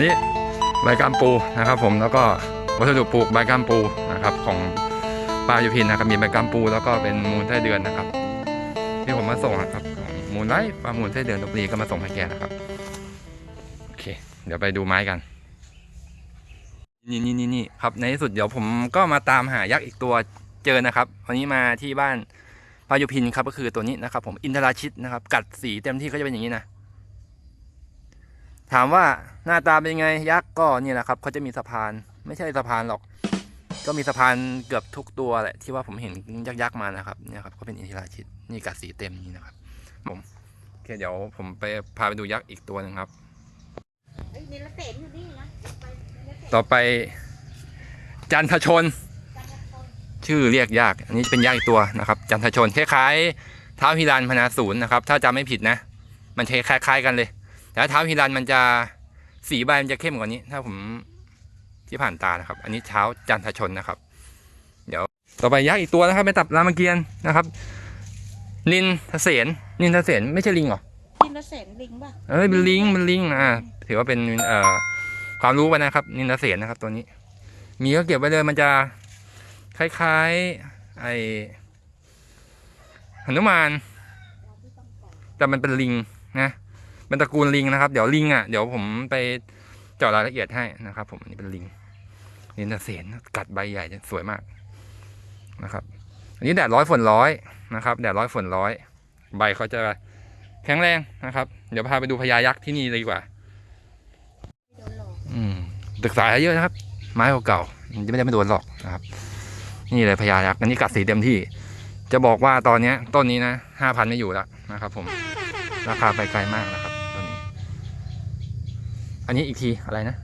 ันนี้ใบกามปูนะครับ ผมแล้วก็วัสดุปลูกใบกามปูนะครับ ของปลายุพินนะครับมีใบกามปู แล้วก็เป็นมูลไส้เดือนนะครับ ที่ผมมาส่งนะครับมูลไลฟ์ปลามูลไส้เดือนลบบุรีก็มาส่งให้แกนะครับโอเค เดี๋ยวไปดูไม้กันนี่นี่นี่นี่ครับในที่สุดเดี๋ยวผมก็มาตามหายักษ์อีกตัวเจอนะครับวันนี้มาที่บ้านปายุพินครับก็คือตัวนี้นะครับ ผมอินทราชิตนะครับ กัดสีเต็มที่ก็จะเป็นอย่างนี้นะ ถามว่าหน้าตาเป็นยังไงยักษ์ก็นี่แหละครับเขาจะมีสะพานไม่ใช่สะพานหรอก ก็มีสะพานเกือบทุกตัวแหละที่ว่าผมเห็นยักษ์ๆมานะครับเนี่ยครับก็เป็นอินทราชิตนี่กัดสีเต็มนี่นะครับผมโอเคเดี๋ยวผมไปพาไปดูยักษ์อีกตัวหนึ่งครับเอ้ยนิรเศษอยู่นี่นะไปนิรเศษต่อไป จันทชนกันนะคนชื่อเรียกยาก อันนี้เป็นยากอีกตัวนะครับ จันทชนคล้ายๆเท้าฮิรันพนาศูนย์นะครับ ถ้าจำไม่ผิดนะ มันคล้ายๆกันเลย แต่ถ้าเท้าฮิรันมันจะสีใบมันจะเข้มกว่านี้ ถ้าผมที่ผ่านตานะครับ อันนี้เท้าจันทชนนะครับ เดี๋ยวต่อไปยักษ์อีกตัวนะครับเป็นตับรามเกียรติ์นะครับนินทเสนนินทเสนไม่ใช่ลิงเหรอนิรเศษลิงป่ะเอ้ยเป็นลิงเป็นลิงอ่าถือว่าเป็นเอ่อความรู้ไปนะครับนินทเสนนะครับ ตัวนี้ มีก็เก็บไว้เลยมันจะคล้ายๆไอหนุมาน แต่มันเป็นลิงนะ เป็นตระกูลลิงนะครับ เดี๋ยวลิงอะเดี๋ยวผมไปเจาะรายละเอียดให้นะครับ ผมอันนี้เป็นลิงนินทเสนกัดใบใหญ่สวยมากนะครับ อันนี้แดดร้อยฝนร้อยนะครับ แดดร้อยฝนร้อย ใบเขาจะแข็งแรงนะครับ เดี๋ยวพาไปดูพญายักษ์ที่นี่เลยดีกว่าอืมศึกษาเยอะนะครับ ไม้เก่าๆจะไม่ได้ไม่โดนหรอกนะครับ นี่เลยพญายักษ์อันนี้กัดสีเต็มที่ จะบอกว่าตอนเนี้ยต้นนี้นะห้าพันไม่อยู่แล้วนะครับ ผม ราคาไปไกลมากนะครับ อันนี้อีกทีอะไรนะ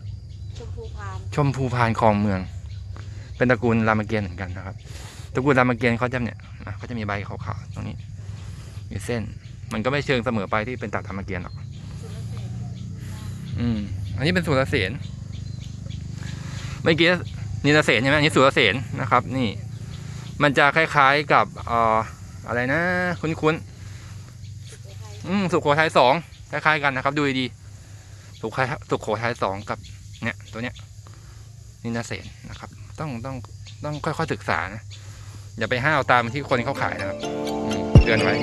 ชมพูพานชมพูพานคลองเมือง เป็นตระกูลรามเกียรติ์เหมือนกันนะครับ ตระกูลรามเกียรติ์เขาจะเนี่ยนะเขาจะมีใบขาวๆตรงนี้ มีเส้น มันก็ไม่เชิงเสมอไปที่เป็นตัดรามเกียรติ์หรอกสุรเศษอืม อันนี้เป็นสุรเสนเมื่อกี้นิรเสนใช่ไหมอันนี้สุรเสนนะครับ นี่ มันจะคล้ายๆกับเอ่ออะไรนะ คุ้นๆอืมสุโขทัยสองคล้ายๆกันนะครับ ดูดีๆ สุโขทัยสุขโขทัยสองกับเนี่ยตัวเนี้ยนินาเสนนะครับ ต้องต้องต้องค่อยๆศึกษานะอย่าไปห้าวตามที่คนเขาขายนะครับเตือนไว้